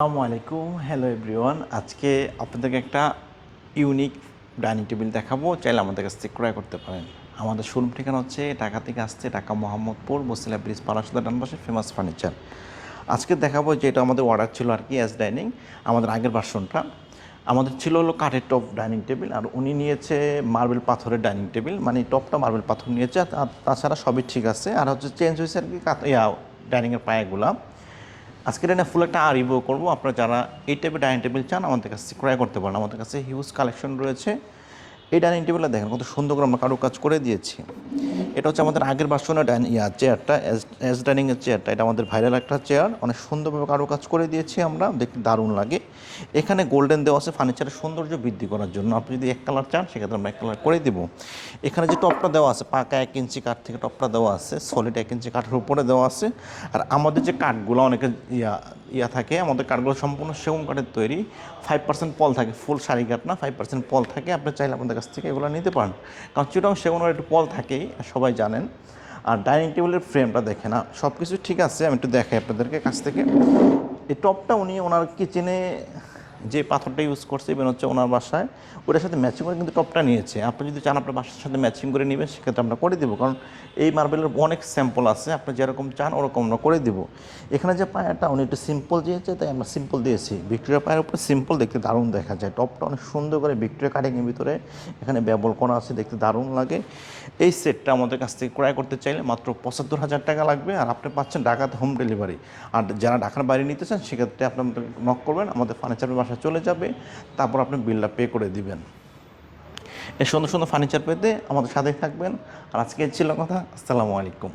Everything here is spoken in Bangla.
আসসালামু আলাইকুম। হ্যালো এভরিওয়ান আজকে আপনাদেরকে একটা ইউনিক ডাইনিং টেবিল দেখাবো। চাইলে আমাদের কাছ থেকে ক্রয় করতে পারেন। আমাদের শোরুম ঠিকানা হচ্ছে ঢাকা থেকে আসছে ঢাকা মোহাম্মদপুর, বসিলা ব্রিজ পালাসুদা ডানবাসে ফেমাস ফার্নিচার আজকে দেখাবো যে এটা আমাদের অর্ডার ছিল আর কি অ্যাস ডাইনিং আমাদের আগের ভার্সনটা আমাদের ছিল হলো কাঠের টপ ডাইনিং টেবিল আর উনি নিয়েছে মার্বেল পাথরের ডাইনিং টেবিল মানে টপটা মার্বেল পাথর নিয়েছে আর তাছাড়া সবই ঠিক আছে। আর হচ্ছে চেঞ্জ হয়েছে আর কি ইয়া ডাইনিংয়ের পায়াগুলা। আজকের এটা ফুল একটা রিভিউ করব। আপনারা যারা এই টাইপের ডাইনিং টেবিল চান, আমাদের কাছে ক্রয় করতে পারেন। আমাদের কাছে হিউজ কালেকশন রয়েছে। এই ডাইনিং টেবিলটা দেখেন কত সুন্দর করে আমরা কাজ করে দিয়েছি। এটা হচ্ছে আমাদের আগের বাসনের ডাইন ইয়া চেয়ারটা এস ডাইনিংয়ের চেয়ারটা এটা আমাদের ভাইরাল একটা চেয়ার অনেক সুন্দরভাবে কারও কাজ করে দিয়েছি আমরা। দেখতে দারুণ লাগে। এখানে গোল্ডেন দেওয়া আছে ফার্নিচারের সৌন্দর্য বৃদ্ধি করার জন্য। আপনি যদি এক কালার চান, সেক্ষেত্রে আমরা এক কালার করে দেবো। এখানে যে টপটা দেওয়া আছে, পাকা এক ইঞ্চি কাঠ থেকে টপটা দেওয়া আছে সলিড এক ইঞ্চি কাঠের উপরে দেওয়া আছে। আর আমাদের যে কাঠগুলো অনেকে ইয়া ইয়া থাকে, আমাদের কাঠগুলো সম্পূর্ণ সেগুন কাঠের তৈরি। ফাইভ পার্সেন্ট পল থাকে ফুল শাড়ি কাঠ না ফাইভ পার্সেন্ট পল থাকে, আপনি চাইলে আপনাদের কাছ থেকে এগুলো নিতে পারেন। কারণ চিটং সেগুন একটু পল থাকেই, সবাই জানেন। আর ডাইনিং টেবিলের ফ্রেমটা দেখে না সব কিছু ঠিক আছে, আমি একটু দেখাই আপনাদেরকে কাছ থেকে। এই টপটা উনি ওনার কিচেনে যে পাথরটা ইউজ করছে ইভেন হচ্ছে ওনার বাসায়, ওটার সাথে ম্যাচিং করে কিন্তু টপটা নিয়েছে। আপনি যদি চান আপনার বাসার সাথে ম্যাচিং করে নেবেন, সেক্ষেত্রে আমরা করে দেবো। কারণ এই মার্বেলের অনেক স্যাম্পল আছে, আপনি যেরকম চান ওরকম আমরা করে দেবো। এখানে যে পায়াটা, উনি একটু সিম্পল দিয়েছে, তাই আমরা সিম্পল দিয়েছি। ভিক্টোরিয়া পায়ের উপরে সিম্পল দেখতে দারুণ দেখা যায়। টপটা অনেক সুন্দর করে ভিক্টোরিয়া কাটিংয়ের ভিতরে এখানে ব্যবল করা আছে, দেখতে দারুণ লাগে। এই সেটটা আমাদের কাছ থেকে ক্রয় করতে চাইলে মাত্র পঁচাত্তর হাজার টাকা লাগবে। আর আপনি পাচ্ছেন ঢাকাতে হোম ডেলিভারি আর যারা ঢাকার বাইরে নিতে চান, সেক্ষেত্রে আপনি নক করবেন। আমাদের ফার্নিচারের বাসায় চলে যাবে, তারপর আপনি বিলটা পে করে দিবেন। এই সুন্দর সুন্দর ফার্নিচার পেতে আমাদের সাথেই থাকবেন। আর আজকে ছিল কথা, আসসালামু আলাইকুম।